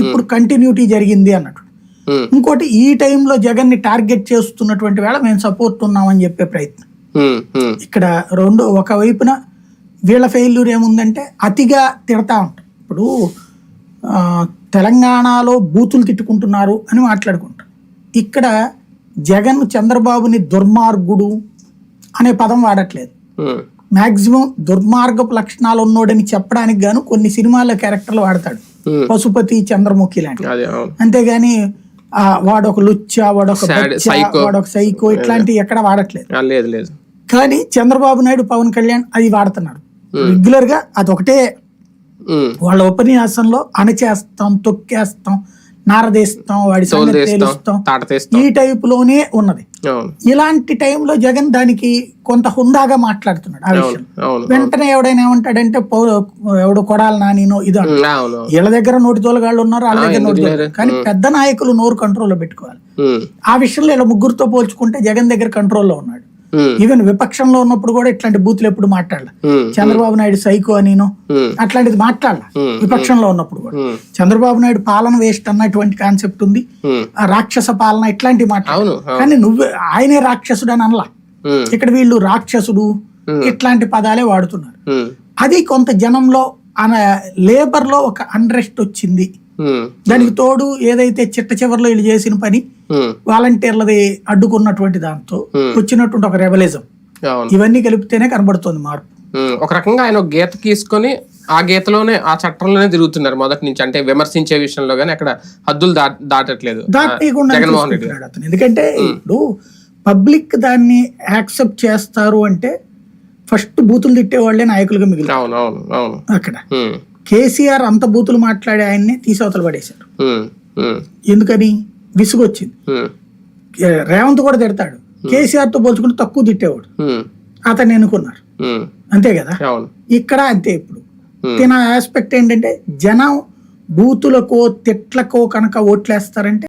ఇప్పుడు కంటిన్యూటీ జరిగింది అన్నట్టు. ఇంకోటి ఈ టైంలో జగన్ని టార్గెట్ చేస్తున్నటువంటి వేళ మేము సపోర్ట్ ఉన్నామని చెప్పే ప్రయత్నం. ఇక్కడ రెండు ఒక వైపున వీళ్ళ ఫెయిల్యూర్ ఏముందంటే అతిగా తిడతా ఉంటాం. ఇప్పుడు తెలంగాణలో బూతులు తిట్టుకుంటున్నారు అని మాట్లాడుకుంటాం. ఇక్కడ జగన్ చంద్రబాబుని దుర్మార్గుడు అనే పదం వాడట్లేదు. ఉమ్, మాక్సిమం దుర్మార్గపు లక్షణాలు ఉన్నోడని చెప్పడానికి గాను కొన్ని సినిమాల్లో క్యారెక్టర్లు వాడతాడు. పశుపతి చంద్రముఖి లాంటి అంతేగాని ఆ, వాడొక లుచ్చ వాడొక. వాడొక సైకో ఇట్లాంటివి ఎక్కడ వాడట్లేదు. కానీ చంద్రబాబు నాయుడు పవన్ కళ్యాణ్ అది వాడుతున్నారు. రెగ్యులర్గా అదొకటే. వాళ్ళ ఉపన్యాసంలో అణచేస్తాం తొక్కేస్తాం నారదీస్తాం వాడి తేలుస్తాం. ఈ టైప్లోనే ఉన్నది ఇలాంటి టైంలో జగన్ దానికి కొంత హుందాగా మాట్లాడుతున్నాడు ఆ విషయం. వెంటనే ఎవడైనా ఏమంటాడంటే ఎవడు కొడాలి నానినో ఇదో వీళ్ళ దగ్గర నోటి తోలగాళ్ళు ఉన్నారు వాళ్ళ దగ్గర నోటి? కానీ పెద్ద నాయకులు నోరు కంట్రోల్లో పెట్టుకోవాలి. ఆ విషయంలో ఇలా ముగ్గురుతో పోల్చుకుంటే జగన్ దగ్గర కంట్రోల్లో ఉన్నాడు. ఈవెన్ విపక్షంలో ఉన్నప్పుడు కూడా ఇట్లాంటి బూతులు ఎప్పుడు మాట్లాడాల. ఉమ్, చంద్రబాబు నాయుడు సైకో అనినో ఉమ్, అట్లాంటిది మాట్లాడాల. Hmm. విపక్షంలో ఉన్నప్పుడు కూడా. చంద్రబాబు నాయుడు పాలన వేస్ట్ అన్నటువంటి కాన్సెప్ట్ ఉంది. రాక్షస పాలన అవును అవును. కానీ నువ్వు ఆయనే రాక్షసుడు అని అనలా. ఇక్కడ వీళ్ళు రాక్షసుడు ఇట్లాంటి పదాలే వాడుతున్నారు. అది కొంత జనంలో లేబర్లో ఒక అన్రెస్ట్ వచ్చింది. దానికి తోడు ఏదైతే చిట్ట చివరిలో వీళ్ళు చేసిన పని వాలంటీర్లది అడ్డుకున్నటువంటి దాంతో వచ్చినటువంటి ఒక రెబలిజం. ఇవన్నీ కలిపితేనే కనబడుతుంది మార్పు. ఒక రకంగా ఆయన ఒక గీత గీసుకొని ఆ గీతలోనే ఆ చట్టంలోనే తిరుగుతున్నారు మొదటి నుంచి. అంటే విమర్శించే విషయంలో కానీ అక్కడ హద్దులు దాటట్లేదు. దాటేయకుండా జగన్మోహన్ రెడ్డి చూసుకుంటున్నాడు అతను. ఎందుకంటే ఇప్పుడు పబ్లిక్ దాన్ని యాక్సెప్ట్ చేస్తారు అంటే ఫస్ట్ బూతులు తిట్టే వాళ్ళే నాయకులుగా మిగిలి అవును అవును అవును. అక్కడ. కేసీఆర్ అంత బూతులు మాట్లాడే ఆయన్ని తీసవతలు పడేశారు. ఎందుకని? విసుగొచ్చింది. రేవంత్ కూడా తిడతాడు. కేసీఆర్తో పోల్చుకుంటే తక్కువ తిట్టేవాడు. అతన్ని ఎన్నుకున్నారు. అంతే కదా? ఇక్కడ అంతే ఇప్పుడు. తిన ఆస్పెక్ట్ ఏంటంటే జనం బూతులకో తిట్లకో కనుక ఓట్లేస్తారంటే